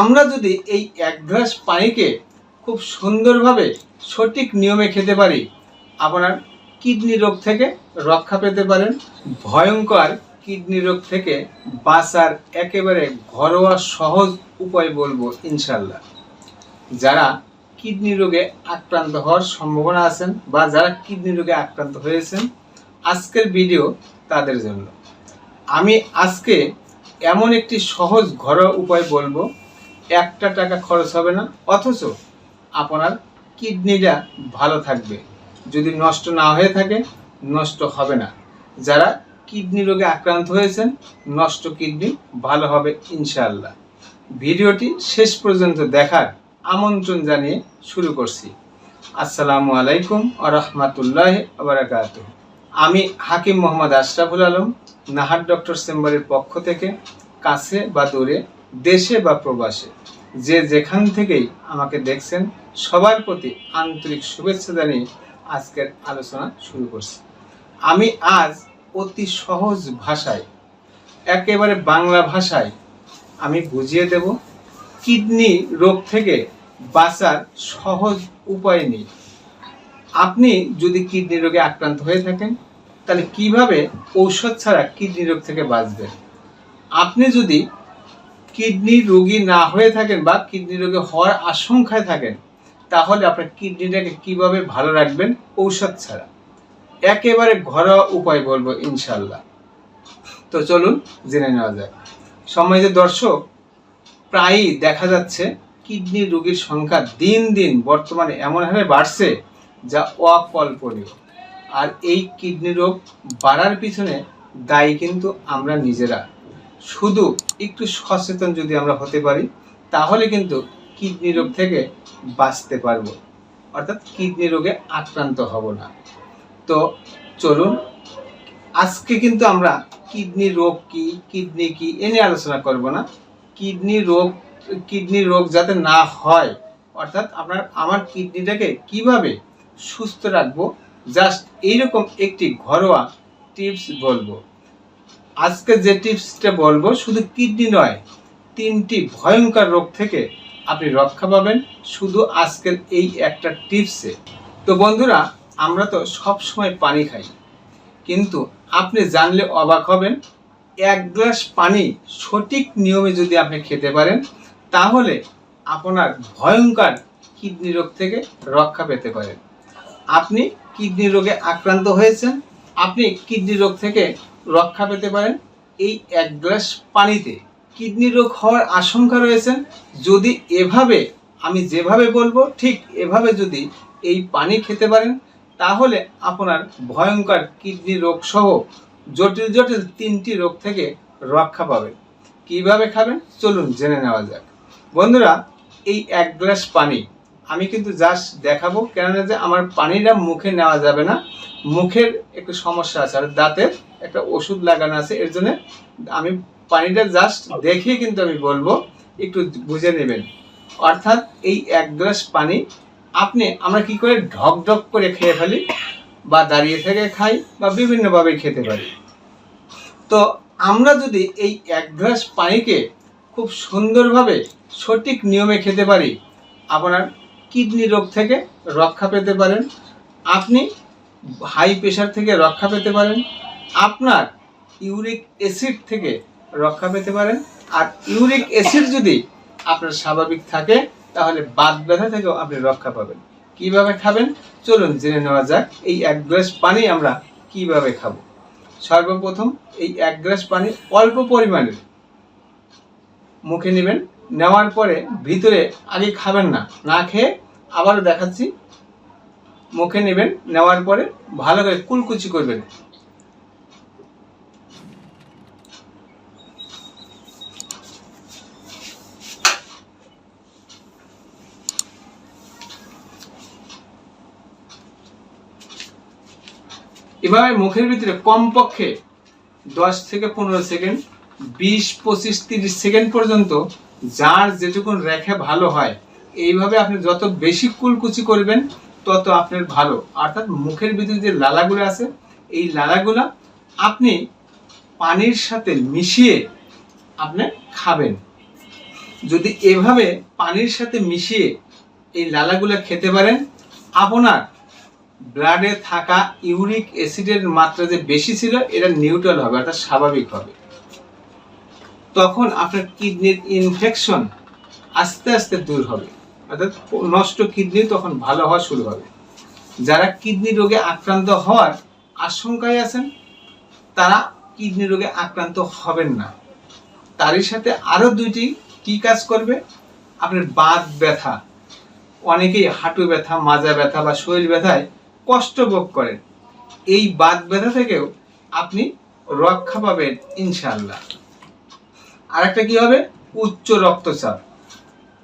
আমরা যদি এই এক গ্লাস পানিকে খুব সুন্দরভাবে সঠিক নিয়মে খেতে পারি, আপনার কিডনি রোগ থেকে রক্ষা পেতে পারেন। ভয়ঙ্কর কিডনি রোগ থেকে বাঁচার একেবারে ঘরোয়া সহজ উপায় বলব ইনশাল্লাহ যারা কিডনি রোগে আক্রান্ত হওয়ার সম্ভাবনা আছেন বা যারা কিডনি রোগে আক্রান্ত হয়েছেন, আজকের ভিডিও তাদের জন্য। আমি আজকে এমন একটি সহজ ঘরোয়া উপায় বলব একটা টাকা খরচ হবে না, অথচ আপনার কিডনিটা ভালো থাকবে। যদি নষ্ট না হয়ে থাকে, নষ্ট হবে না। যারা কিডনি রোগে আক্রান্ত হয়েছেন, নষ্ট কিডনি ভালো হবে ইনশাআল্লাহ। ভিডিওটি শেষ পর্যন্ত দেখার আমন্ত্রণ জানিয়ে শুরু করছি। আসসালামু আলাইকুম আ রহমতুল্লাহ আবরাকাত আমি হাকিম মোহাম্মদ আশরাফুল আলম, নাহার ডক্টর চেম্বারের পক্ষ থেকে কাছে বা দূরে দেশে বা প্রবাসে, যে যেখান থেকেই আমাকে দেখছেন, সবার প্রতি আন্তরিক শুভেচ্ছা জানিয়ে আজকের আলোচনা শুরু করছি। আমি আজ অতি সহজ ভাষায়, একেবারে বাংলা ভাষায় আমি বুঝিয়ে দেব, কিডনি রোগ থেকে বাঁচার সহজ উপায় নেই আপনি যদি কিডনি রোগে আক্রান্ত হয়ে থাকেন, তাহলে কীভাবে ঔষধ ছাড়া কিডনি রোগ থেকে বাঁচবেন? আপনি যদি কিডনি রোগী না হয়ে থাকেন বা কিডনি রোগে হওয়ার আশঙ্কায় থাকেন, তাহলে আপনার কিডনিটাকে কীভাবে ভালো রাখবেন? ঔষধ ছাড়া। একেবারে ঘরোয়া উপায় বলব ইনশাল্লাহ তো চলুন জেনে নেওয়া যাক। সম্মানিত দর্শক, প্রায়ই দেখা যাচ্ছে কিডনি রোগীর সংখ্যা দিন দিন বর্তমানে এমন হারে বাড়ছে যা অকল্পনীয়। আর এই কিডনি রোগ বাড়ার পিছনে দায়ী কিন্তু আমরা নিজেরা। শুধু একটু সচেতন যদি আমরা হতে পারি, তাহলে কিন্তু কিডনি রোগ থেকে বাঁচতে পারব। অর্থাৎ কিডনি রোগে আক্রান্ত হব না। তো চলুন, আজকে কিন্তু আমরা কিডনি রোগ কি, কিডনি কি এ নিয়ে আলোচনা করব না। কিডনি রোগ কিডনি রোগ যাতে না হয়, অর্থাৎ আপনার, আমার কিডনিটাকে কীভাবে সুস্থ রাখব, জাস্ট এইরকম একটি ঘরোয়া টিপস বলব। আজকে যে টিপসটা বলব, শুধু কিডনি নয়, তিনটি ভয়ঙ্কর রোগ থেকে আপনি রক্ষা পাবেন শুধু আজকের এই একটা টিপসে। তো বন্ধুরা, আমরা তো সব সময় পানি খাই, কিন্তু আপনি জানলে অবাক হবেন, এক গ্লাস পানি সঠিক নিয়মে যদি আপনি খেতে পারেন, তাহলে আপনার ভয়ঙ্কর কিডনি রোগ থেকে রক্ষা পেতে পারেন। আপনি কিডনি রোগে আক্রান্ত হয়েছেন, আপনি কিডনি রোগ থেকে রক্ষা পেতে পারেন। এই এক গ্লাস পানিতে কিডনি রোগ হওয়ার আশঙ্কা রয়েছেন যদি এভাবে আমি যেভাবে বলব, ঠিক এভাবে যদি এই পানি খেতে পারেন, তাহলে আপনার ভয়ঙ্কর কিডনি রোগ সহ জটিল জটিল তিনটি রোগ থেকে রক্ষা পাবেন। কীভাবে খাবেন? চলুন জেনে নেওয়া যাক। বন্ধুরা, এই এক গ্লাস পানি, আমি কিন্তু জাস্ট দেখাবো, কেননা যে আমার পানিটা মুখে নেওয়া যাবে না। মুখের একটু সমস্যা আছে, আর দাঁতের একটা ওষুধ লাগানো আছে এর জন্য আমি পানিটা জাস্ট দেখে কিন্তু আমি বলব একটু বুঝে নেবেন। অর্থাৎ এই এক গ্লাস পানি আপনি আমরা কি করে ঢক ঢক করে খেয়ে ফেলি বা দাঁড়িয়ে থেকে খাই বা বিভিন্নভাবে খেতে পারি। তো আমরা যদি এই এক গ্লাস পানিকে খুব সুন্দরভাবে সঠিক নিয়মে খেতে পারি আপনার কিডনি রোগ থেকে রক্ষা পেতে পারেন আপনি হাই প্রেশার থেকে রক্ষা পেতে পারেন আপনার ইউরিক অ্যাসিড থেকে রক্ষা পেতে পারেন। আর ইউরিক অ্যাসিড যদি আপনার স্বাভাবিক থাকে, তাহলে বাত ব্যথা থেকেও আপনি রক্ষা পাবেন। কীভাবে খাবেন? চলুন জেনে নেওয়া যাক এই এক গ্লাস পানি আমরা কীভাবে খাব। সর্বপ্রথম এই এক গ্লাস পানি অল্প পরিমাণের মুখে নেবেন। নেওয়ার পরে ভিতরে আগে খাবেন না। না খেয়ে আবারও দেখাচ্ছি। মুখে নেবেন। নেওয়ার পরে ভালো করে কুলকুচি করবেন। এভাবে মুখের ভিতরে কমপক্ষে দশ থেকে পনেরো সেকেন্ড, বিশ, পঁচিশ, তিরিশ সেকেন্ড পর্যন্ত যার যেটুকুন রেখে ভালো হয়, এইভাবে আপনি যত বেশি কুলকুচি করবেন, তত আপনার ভালো। অর্থাৎ মুখের ভিতরে যে লালাগুলো আছে, এই লালাগুলা আপনি পানির সাথে মিশিয়ে আপনি খাবেন। যদি এভাবে পানির সাথে মিশিয়ে এই লালাগুলো খেতে পারেন, আপনার ব্লাডে থাকা ইউরিক অ্যাসিডের মাত্রা যে বেশি ছিল, এটা নিউট্রাল হবে, অর্থাৎ স্বাভাবিক হবে। তখন আপনার কিডনির ইনফেকশন আস্তে আস্তে দূর হবে। অর্থাৎ নষ্ট কিডনি তখন ভালো হওয়া শুরু হবে। যারা কিডনি রোগে আক্রান্ত হওয়ার আশঙ্কায় আছেন, তারা কিডনি রোগে আক্রান্ত হবেন না। তারই সাথে আরও দুইটি কি কাজ করবে? আপনার বাত ব্যথা, অনেকেই হাঁটু ব্যথা, মাজা ব্যথা বা শরীর ব্যথায় কষ্ট ভোগ করেন। এই বাদ ব্যথা থেকেও আপনি রক্ষা পাবেন ইনশাল্লাহ আর একটা কি হবে? উচ্চ রক্তচাপ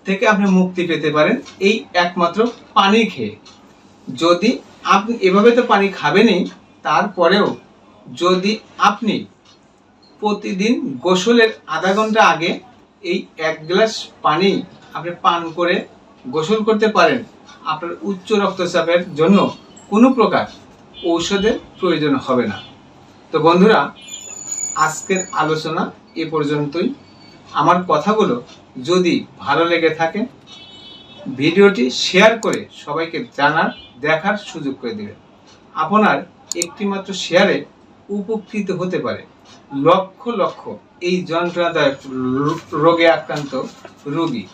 থেকে আপনি মুক্তি পেতে পারেন এই একমাত্র পানি খেয়ে। যদি আপনি এভাবে তো পানি খাবেনই, তারপরেও যদি আপনি প্রতিদিন গোসলের আধা ঘণ্টা আগে এই এক গ্লাস পানি আপনি পান করে গোসল করতে পারেন, আপনার উচ্চ রক্তচাপের জন্য কোনো প্রকার ঔষধের প্রয়োজন হবে না। তো বন্ধুরা, আজকের আলোচনা এ পর্যন্তই। আমার কথাগুলো যদি ভালো লেগে থাকে, ভিডিওটি শেয়ার করে সবাইকে জানার, দেখার সুযোগ করে দেবেন। আপনার একটিমাত্র শেয়ারে উপকৃত হতে পারে। লক্ষ লক্ষ এই যন্ত্রণাদায়ক রোগে আক্রান্ত রোগী।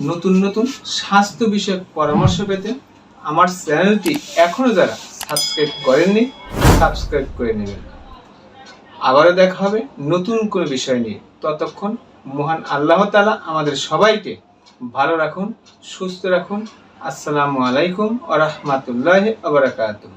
নতুন নতুন স্বাস্থ্য বিষয়ক পরামর্শ পেতে আমার চ্যানেলটি এখনও যারা সাবস্ক্রাইব করেননি, সাবস্ক্রাইব করে নেবেন। আবারও দেখা হবে নতুন কোনো বিষয় নিয়ে। ততক্ষণ মহান আল্লাহ তালা আমাদের সবাইকে ভালো রাখুন, সুস্থ রাখুন। আসসালামু আলাইকুম আ রহমতুল্লাহ আবরাকাতুহ